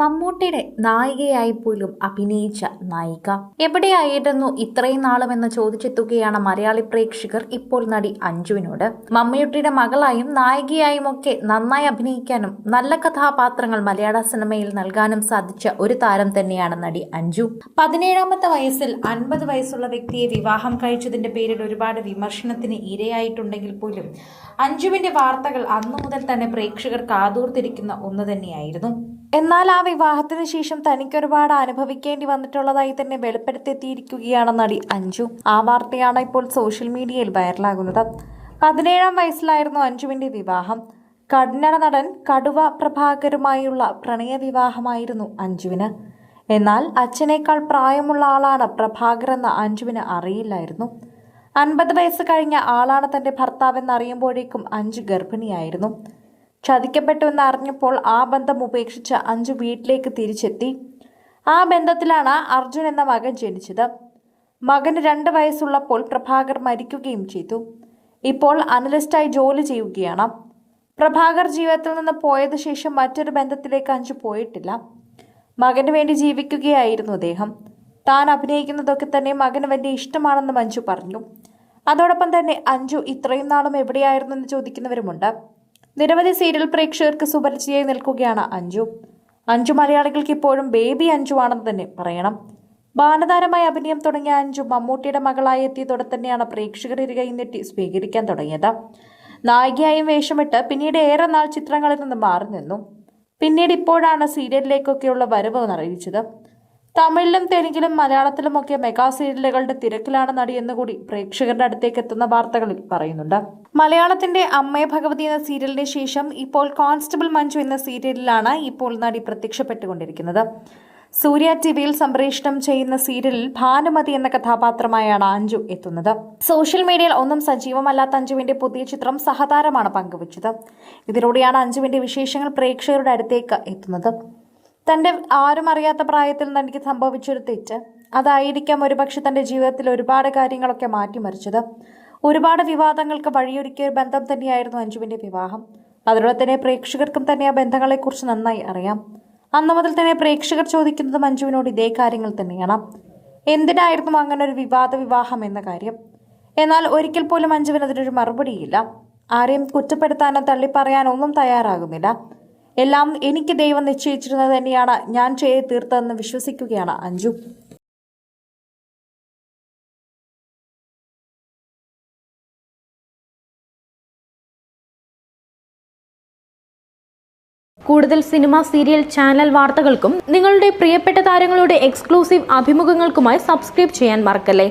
മമ്മൂട്ടിയുടെ നായികയായി പോലും അഭിനയിച്ച നായിക. എവിടെയായിരുന്നു ഇത്രയും നാളും എന്ന് ചോദിച്ചെത്തുകയാണ് മലയാളി പ്രേക്ഷകർ ഇപ്പോൾ നടി അഞ്ജുവിനോട്. മമ്മൂട്ടിയുടെ മകളായും നായികയായും ഒക്കെ നന്നായി അഭിനയിക്കാനും നല്ല കഥാപാത്രങ്ങൾ മലയാള സിനിമയിൽ നൽകാനും സാധിച്ച ഒരു താരം തന്നെയാണ് നടി അഞ്ജു. പതിനേഴാമത്തെ വയസ്സിൽ അൻപത് വയസ്സുള്ള വ്യക്തിയെ വിവാഹം കഴിച്ചതിന്റെ പേരിൽ ഒരുപാട് വിമർശനത്തിന് ഇരയായിട്ടുണ്ടെങ്കിൽ പോലും അഞ്ജുവിന്റെ വാർത്തകൾ അന്നു മുതൽ തന്നെ പ്രേക്ഷകർ കാതൂർത്തിരിക്കുന്ന ഒന്ന് തന്നെയായിരുന്നു. എന്നാൽ ആ വിവാഹത്തിന് ശേഷം തനിക്ക് ഒരുപാട് അനുഭവിക്കേണ്ടി വന്നിട്ടുള്ളതായി തന്നെ വെളിപ്പെടുത്തിയെത്തിയിരിക്കുകയാണ് നടി അഞ്ജു. ആ വാർത്തയാണ് ഇപ്പോൾ സോഷ്യൽ മീഡിയയിൽ വൈറലാകുന്നത്. പതിനേഴാം വയസ്സിലായിരുന്നു അഞ്ജുവിന്റെ വിവാഹം. കന്നഡ നടൻ കടുവ പ്രഭാകരുമായുള്ള പ്രണയ വിവാഹമായിരുന്നു അഞ്ജുവിന്. എന്നാൽ അച്ഛനേക്കാൾ പ്രായമുള്ള ആളാണ് പ്രഭാകർ എന്ന അഞ്ജുവിന് അറിയില്ലായിരുന്നു. അൻപത് വയസ്സ് കഴിഞ്ഞ ആളാണ് തന്റെ ഭർത്താവെന്ന് അറിയുമ്പോഴേക്കും അഞ്ജു ഗർഭിണിയായിരുന്നു. ചതിക്കപ്പെട്ടുവെന്ന് അറിഞ്ഞപ്പോൾ ആ ബന്ധം ഉപേക്ഷിച്ച് അഞ്ചു വീട്ടിലേക്ക് തിരിച്ചെത്തി. ആ ബന്ധത്തിലാണ് അർജുൻ എന്ന മകൻ ജനിച്ചത്. മകന് രണ്ട് വയസ്സുള്ളപ്പോൾ പ്രഭാകർ മരിക്കുകയും ചെയ്തു. ഇപ്പോൾ അനലിസ്റ്റായി ജോലി ചെയ്യുകയാണ്. പ്രഭാകർ ജീവിതത്തിൽ നിന്ന് പോയത് ശേഷം മറ്റൊരു ബന്ധത്തിലേക്ക് അഞ്ചു പോയിട്ടില്ല. മകന് വേണ്ടി ജീവിക്കുകയായിരുന്നു അദ്ദേഹം. താൻ അഭിനയിക്കുന്നതൊക്കെ തന്നെ മകന് വലിയ ഇഷ്ടമാണെന്ന് മഞ്ജു പറഞ്ഞു. അതോടൊപ്പം തന്നെ അഞ്ജു ഇത്രയും നാളും എവിടെയായിരുന്നു എന്ന് ചോദിക്കുന്നവരുമുണ്ട്. നിരവധി സീരിയൽ പ്രേക്ഷകർക്ക് സുപരിചിതയായി നിൽക്കുകയാണ് അഞ്ജു. അഞ്ജു മലയാളികൾക്ക് ഇപ്പോഴും ബേബി അഞ്ജു ആണെന്ന് തന്നെ പറയണം. ബാലതാരമായി അഭിനയം തുടങ്ങിയ അഞ്ജു മമ്മൂട്ടിയുടെ മകളായി എത്തിയതോടെ തന്നെയാണ് പ്രേക്ഷകർ ഇരുകൈ നെറ്റി സ്വീകരിക്കാൻ തുടങ്ങിയത്. നായികയായും വേഷമിട്ട് പിന്നീട് ഏറെ നാൾ ചിത്രങ്ങളിൽ നിന്ന് മാറി നിന്നു. പിന്നീട് ഇപ്പോഴാണ് സീരിയലിലേക്കൊക്കെയുള്ള വരവ് അറിയിച്ചത് തമിഴിലും തെലുങ്കിലും മലയാളത്തിലുമൊക്കെ മെഗാ സീരിയലുകളുടെ തിരക്കിലാണ് നടി എന്നുകൂടി പ്രേക്ഷകരുടെ അടുത്തേക്ക് എത്തുന്ന വാർത്തകളിൽ പറയുന്നുണ്ട്. മലയാളത്തിന്റെ അമ്മയെ ഭഗവതി എന്ന സീരിയലിന് ശേഷം ഇപ്പോൾ കോൺസ്റ്റബിൾ മഞ്ജു എന്ന സീരിയലിലാണ് ഇപ്പോൾ നടി പ്രത്യക്ഷപ്പെട്ടുകൊണ്ടിരിക്കുന്നത്. സൂര്യ ടിവിയിൽ സംപ്രേഷണം ചെയ്യുന്ന സീരിയലിൽ ഭാനുമതി എന്ന കഥാപാത്രമായാണ് അഞ്ജു എത്തുന്നത്. സോഷ്യൽ മീഡിയയിൽ ഒന്നും സജീവമല്ലാത്ത അഞ്ജുവിന്റെ പുതിയ ചിത്രം സഹതാരമാണ് പങ്കുവച്ചത്. ഇതിലൂടെയാണ് അഞ്ജുവിന്റെ വിശേഷങ്ങൾ പ്രേക്ഷകരുടെ അടുത്തേക്ക് എത്തുന്നത്. തന്റെ ആരും അറിയാത്ത പ്രായത്തിൽ തനിക്ക് സംഭവിച്ചൊരു തെറ്റ്. അതായിരിക്കാം ഒരുപക്ഷെ തന്റെ ജീവിതത്തിൽ ഒരുപാട് കാര്യങ്ങളൊക്കെ മാറ്റിമറിച്ചത്. ഒരുപാട് വിവാദങ്ങൾക്ക് വഴിയൊരുക്കിയ ഒരു ബന്ധം തന്നെയായിരുന്നു അഞ്ജുവിന്റെ വിവാഹം. അതിലൂടെ തന്നെ പ്രേക്ഷകർക്കും തന്നെ ആ ബന്ധങ്ങളെക്കുറിച്ച് നന്നായി അറിയാം. അന്ന് മുതൽ തന്നെ പ്രേക്ഷകർ ചോദിക്കുന്നത് അഞ്ജുവിനോട് ഇതേ കാര്യങ്ങൾ തന്നെയാണ്. എന്തിനായിരുന്നു അങ്ങനെ ഒരു വിവാദ വിവാഹം എന്ന കാര്യം? എന്നാൽ ഒരിക്കൽ പോലും അഞ്ജുവിന് അതിനൊരു മറുപടിയില്ല. ആരെയും കുറ്റപ്പെടുത്താനോ തള്ളിപ്പറയാനോ ഒന്നും തയ്യാറാകുന്നില്ല. എല്ലാം എനിക്ക് ദൈവം നിശ്ചയിച്ചിരുന്നത് തന്നെയാണ്. ഞാൻ ചെയ്ത് തീർത്തതെന്ന് വിശ്വസിക്കുകയാണ് അഞ്ജു. കൂടുതൽ സിനിമ സീരിയൽ ചാനൽ വാർത്തകൾക്കും നിങ്ങളുടെ പ്രിയപ്പെട്ട താരങ്ങളുടെ എക്സ്ക്ലൂസീവ് അഭിമുഖങ്ങൾക്കുമായി സബ്സ്ക്രൈബ് ചെയ്യാൻ മറക്കല്ലേ?